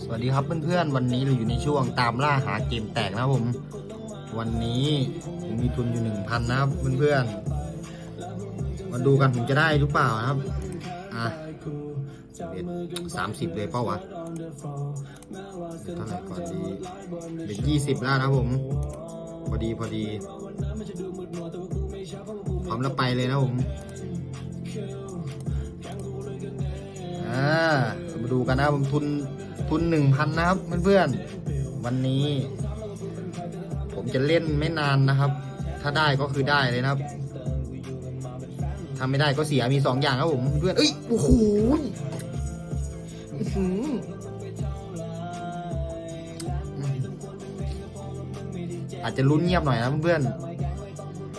สวัสดีครับเพื่อนๆ วันนี้เราอยู่ในช่วงตามล่าหาเกมแตกนะผม วันนี้ผมมีทุนอยู่หนึ่งพันนะครับเพื่อนๆ มาดูกันผมจะได้หรือเปล่านะครับ อะเบ็ดสามสิบเลยเปล่าวะเบ็ดเท่าไหร่ก่อนดีเบ็ดยี่สิบแล้วนะผม พอดีพอดีพร้อมแล้วไปเลยนะผมอ่ามาดูกันนะผมทุน ทุนหนึ่งพันนะครับเพื่อนๆ วันนี้ ผมจะเล่นไม่นานนะครับ ถ้าได้ก็คือได้เลยนะครับถ้าไม่ได้ก็เสียมีสองอย่างครับผมเพื่อนเอ้ยโอ้โหอื้อหืออาจจะลุ้นเงียบหน่อยนะเพื่อน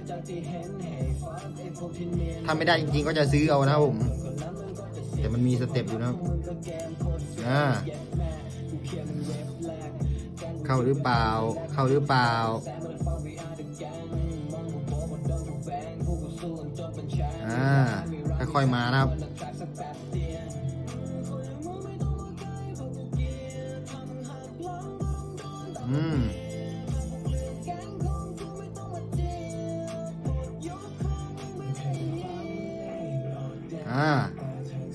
ๆถ้าไม่ได้จริงๆก็จะซื้อเอานะครับผม แต่มันมีสเต็ปอยู่นะครับอ่า เข้าหรือเปล่า เข้าหรือเปล่าอ่าค่อยๆมานะครับอืมอ่า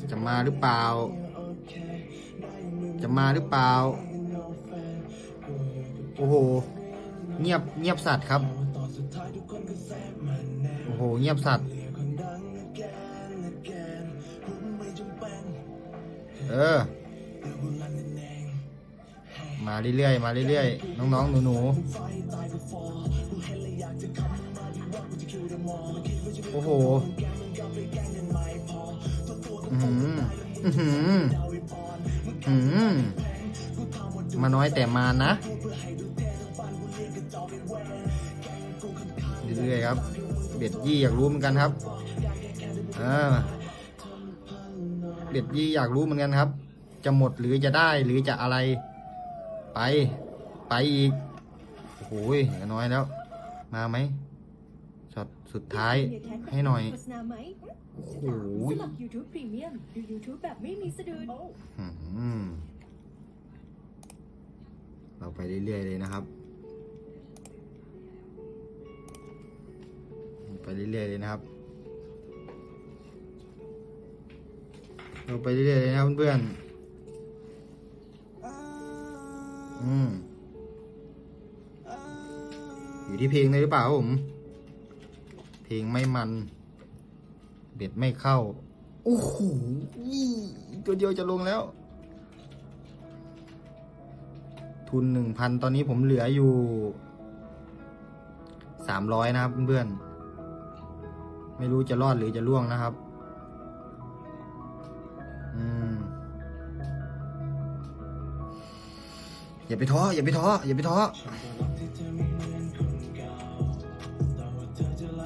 จะมาหรือเปล่า จะมาหรือเปล่า โอ้โห เงียบเงียบสัตว์ครับ โอ้โห เงียบสัตว์ เออ มาเรื่อยๆ มาเรื่อยๆ น้องๆ หนูๆ โอ้โหอือหืออือหืออือ มาน้อยแต่มานะ เรื่อยๆครับ เบ็ดยี่อยากรู้เหมือนกันครับอ่าเบ็ดยี่อยากรู้เหมือนกันครับ จะหมดหรือจะได้หรือจะอะไร ไป ไปอีกโอ้โหเหลือน้อยแล้ว มาไหมช็อตสุดท้ายให้หน่อยโฆษณาไหมโอ้โหสมัคร YouTube Premium ดู YouTube แบบไม่มีสะดุดอืม เราไปเรื่อยๆเลยนะครับ ไปเรื่อยๆเลยนะครับ เราไปเรื่อยๆเลยนะเพื่อนๆอืมอยู่ที่เพลงเลยหรือเปล่าครับผม เพลงไม่มัน เบ็ดไม่เข้า โอ้โหตัวเดียวจะลงแล้ว ทุนหนึ่งพันตอนนี้ผมเหลืออยู่สามร้อยนะครับเพื่อนๆไม่รู้จะรอดหรือจะล่วงนะครับ อืมอย่าไปท้ออย่าไปท้ออย่าไปท้อ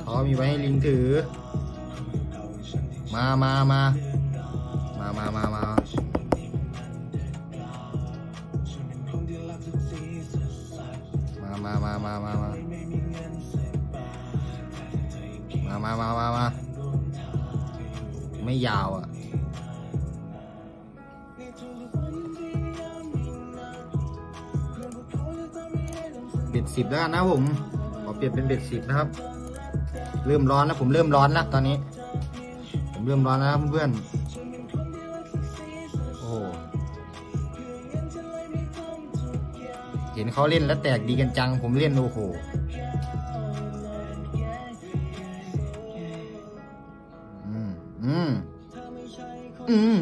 ท้อมีไว้ให้ลิงถือ มามามามามามามามา มามามามาไม่ยาวอะ เบ็ดสิบแล้วกันนะผมขอเปลี่ยนเป็นเบ็ดสิบนะครับ เริ่มร้อนแล้วผมเริ่มร้อนแล้วตอนนี้ ผมเริ่มร้อนแล้วเพื่อนโอ้โหเห็นเขาเล่นแล้วแตกดีกันจัง ผมเล่นโอ้โห อืม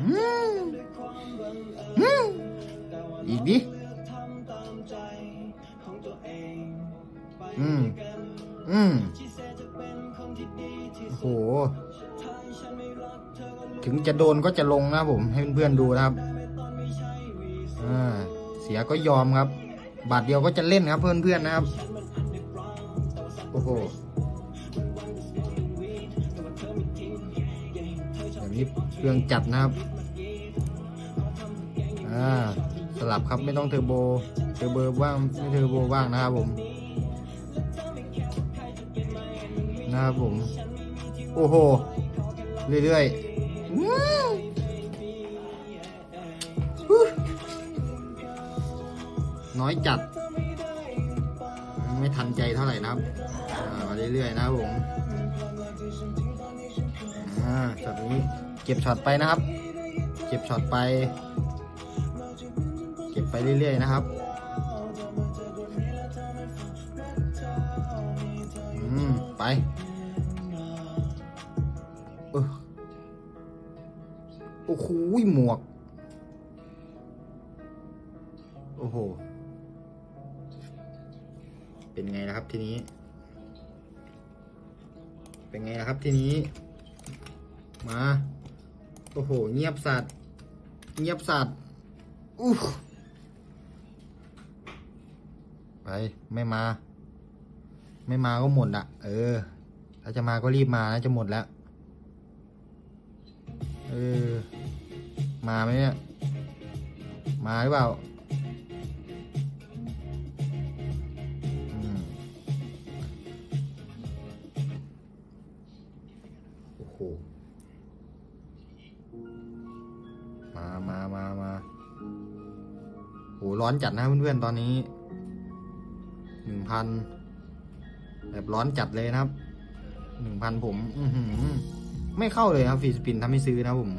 อืมอืมอีกดิอืม อืมโอ้โห ถึงจะโดนก็จะลงนะผม ให้เพื่อนๆดูนะครับ อ่า เสียก็ยอมครับ บาทเดียวก็จะเล่นครับเพื่อนๆนะครับ โอ้โหี้เครื่องจัดนะครับ อ่า สลับครับไม่ต้องเทอร์โบ เทอร์โบว่างไม่เทอร์โบว่างนะครับผม นะครับผม โอ้โห เรื่อยๆ น้อยจัด ไม่ทันใจเท่าไหร่นะครับมาเรื่อยๆนะครับผม อ่าจัดนี้ ก็บช็อตไปนะครับ เก็บช็อตไป เก็บไปเรื่อยๆนะครับอืมไปเออโอ้โหหมวก โอ้โห เป็นไงนะครับทีนี้ เป็นไงนะครับทีนี้ มา โอ้โห เงียบสัตว์ เงียบสัตว์อู้ไปไม่มา ไม่มาก็หมดอะ เออ ถ้าจะมาก็รีบมานะจะหมดแล้ว เออ มาไหมเนี่ย มาหรือเปล่าโอ้โห มามามามาโหร้อนจัดนะเพื่อนๆตอนนี้หนึ่งพันแบบร้อนจัดเลยนะครับหนึ่งพันผมอือหือไม่เข้าเลยครับฟรีสปินถ้าไม่ซื้อนะผม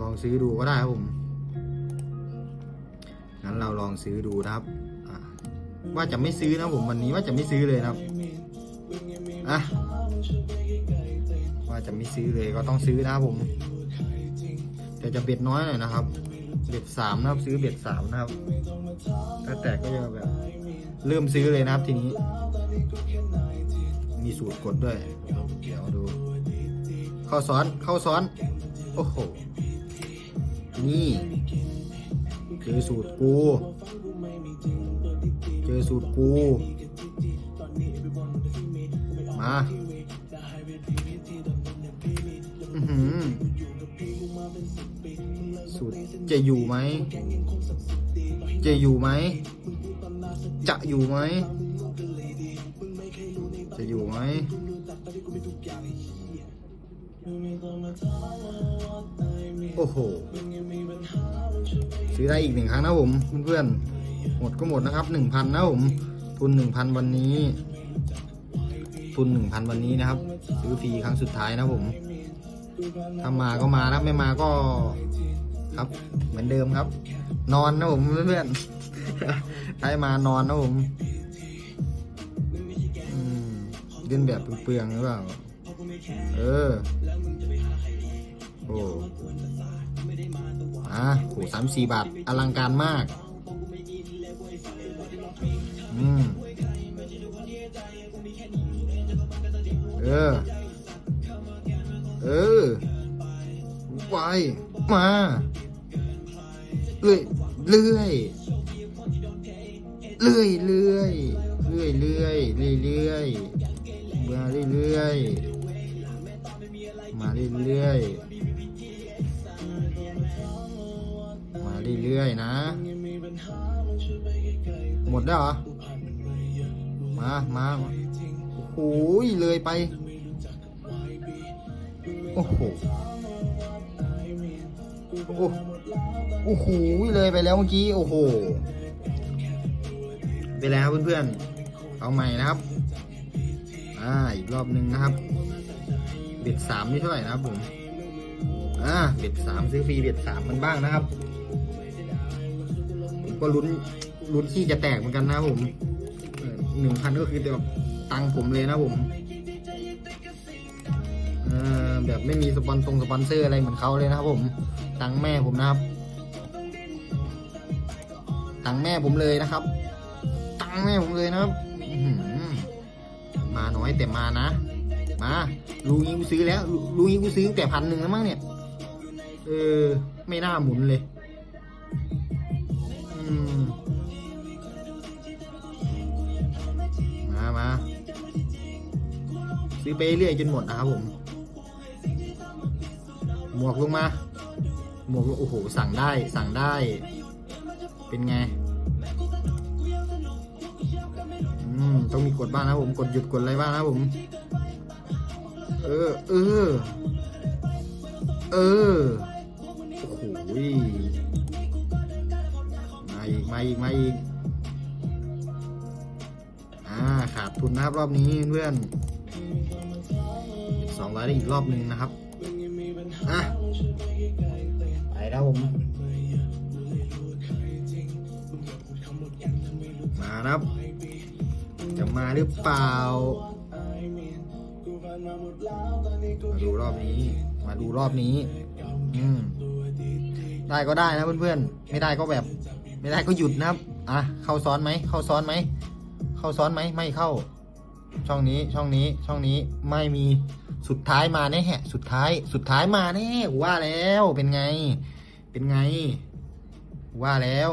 ลองซื้อดูก็ได้ครับผม งั้นเราลองซื้อดูนะครับว่าจะไม่ซื้อนะผมวันนี้ว่าจะไม่ซื้อเลยนะครับอะ ว่าจะไม่ซื้อเลยก็ต้องซื้อนะครับผมแต่จะเบ็ดน้อยหน่อยนะครับ เบ็ดสามนะครับซื้อเบ็ดสามนะครับ ถ้าแตกก็จะแบบ เริ่มซื้อเลยนะครับทีนี้ มีสูตรกดด้วย เดี๋ยวดู เข้าซ้อนเข้าซ้อน โอ้โห นี่ เจอสูตรกู เจอสูตรกู มา สูตรจะอยู่ไหม จะอยู่ไหม จะอยู่ไหม จะอยู่ไหมโอ้โห ซื้อได้อีกหนึ่งครั้งนะผมเพื่อนๆ หมดก็หมดนะครับหนึ่งพันนะผม ทุนหนึ่งพันวันนี้ ทุนหนึ่งพันวันนี้นะครับ ซื้อฟรีครั้งสุดท้ายนะผม ถ้ามาก็มานะไม่มาก็ครับ เหมือนเดิมครับ นอนนะผมเพื่อนๆให้มานอนนะผมเล่นแบบเปลืองหรือเปล่า เออ โอ้อะโหสามสี่บาท อลังการมาก อืม เออ ไวมาเรื่อยเรื่อยเรื่อยเรื่อยเรื่อยเรื่อยเรื่อยเรื่อยมาเรื่อยเรื่อยมาเรื่อยเรื่อยมาเรื่อยๆนะ หมดแล้วเหรอ มามาโอ้โหเลยไป โอ้โห โอ้โอ้โหเลยไปแล้วเมื่อกี้ โอ้โห ไปแล้วเพื่อนๆ เอาใหม่นะครับ อ่า อีกรอบหนึ่งนะครับ เบ็ดสามนี่เท่าไหร่นะครับผม อ่า เบ็ดสามซื้อฟรีเบ็ดสามมันบ้างนะครับผมก็ลุ้นลุ้นที่จะแตกเหมือนกันนะผมหนึ่งพันก็คือแบบตังผมเลยนะผมแบบไม่มีสปอนตรงสปอนเซอร์อะไรเหมือนเขาเลยนะครับผม ตังแม่ผมนะครับ ตังแม่ผมเลยนะครับ ตังแม่ผมเลยนะครับอื้อหือมาน้อยแต่มานะ มาลูงี้กูซื้อแล้วลูลูงี้กูซื้อแต่พันหนึ่งแล้วมั้งเนี่ย เออ ไม่น่าหมุนเลยมามาซื้อไปเรื่อยจนหมดนะครับผม หมวกลงมา หมวกลงโอ้โห สั่งได้สั่งได้ เป็นไง อืม ต้องมีกดบ้างนะผม กดหยุดกดอะไรบ้างนะผม เออ เออ เออ โอ้โหมาอีก มาอีกอ่า ขาดทุนนะครับรอบนี้เพื่อนสองร้อยได้อีกรอบหนึ่งนะครับ อะ ไปแล้วผม มาครับ จะมาหรือเปล่า มาดูรอบนี้ มาดูรอบนี้ อืม ได้ก็ได้นะเพื่อนๆ ไม่ได้ก็แบบ ไม่ได้ก็หยุดนะครับ อะ เข้าซ้อนไหม เข้าซ้อนไหม เข้าซ้อนไหม ไม่เข้า ช่องนี้ ช่องนี้ ช่องนี้ ไม่มีสุดท้ายมาแน่แฮะสุดท้าย สุดท้ายมาแน่ว่าแล้ว เป็นไง เป็นไง ว่าแล้ว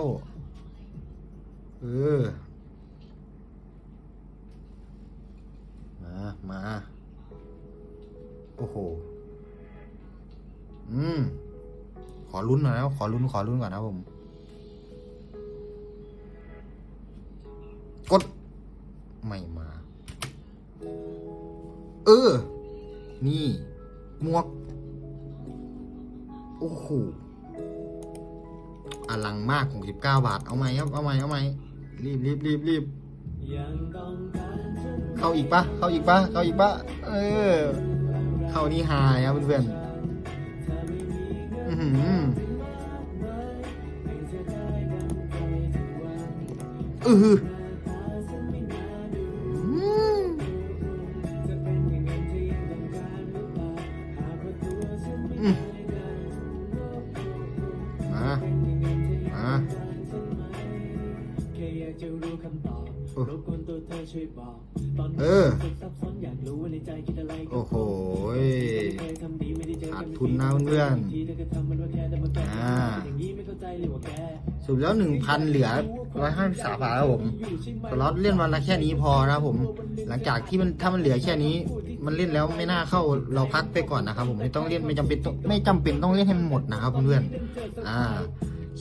เออ มา มา โอ้โห อืม ขอลุ้นหน่อยนะขอลุ้น ขอลุ้นก่อนนะผม กด ไม่มา เออ นี่ หมวก โอ้โห อลังมาก69บาท เอาไหมครับ เอาไหมเอาไหมรีบรีบรีบรีบเข้าอีกปะเข้าอีกปะเข้าอีกปะเออ เข้านี่หายครับเพื่อนๆอื้อหือ ช่วยบอกตอนเอนี้อสุดซับซ้อนอยากรู้ว่าในใจคิดอะไรกับโอ้โห เคยทำดีไม่ได้เจอขากัดนทุนนะเพื่อนทีเธอก็ทำมันว่าแค่แต่มาแก้อ่าอย่างนี้ไม่เข้าใจเลยว่าแก สรุปแล้วหนึ่งพันเหลือร้อยห้าสิบสามบาทครับผมสล็อตเล่นวันละแค่นี้พอนะครับผม หลังจากที่มันถ้ามันเหลือแค่นี้ มันเล่นแล้วไม่น่าเข้าเราพักไปก่อนนะครับผมไม่ต้องเล่นไม่จำเป็นต้องไม่จำเป็นต้องเล่นให้มันหมดนะครับเพื่อนๆอ่า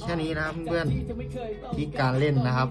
แค่นี้นะครับเพื่อนๆที่การเล่นนะครับ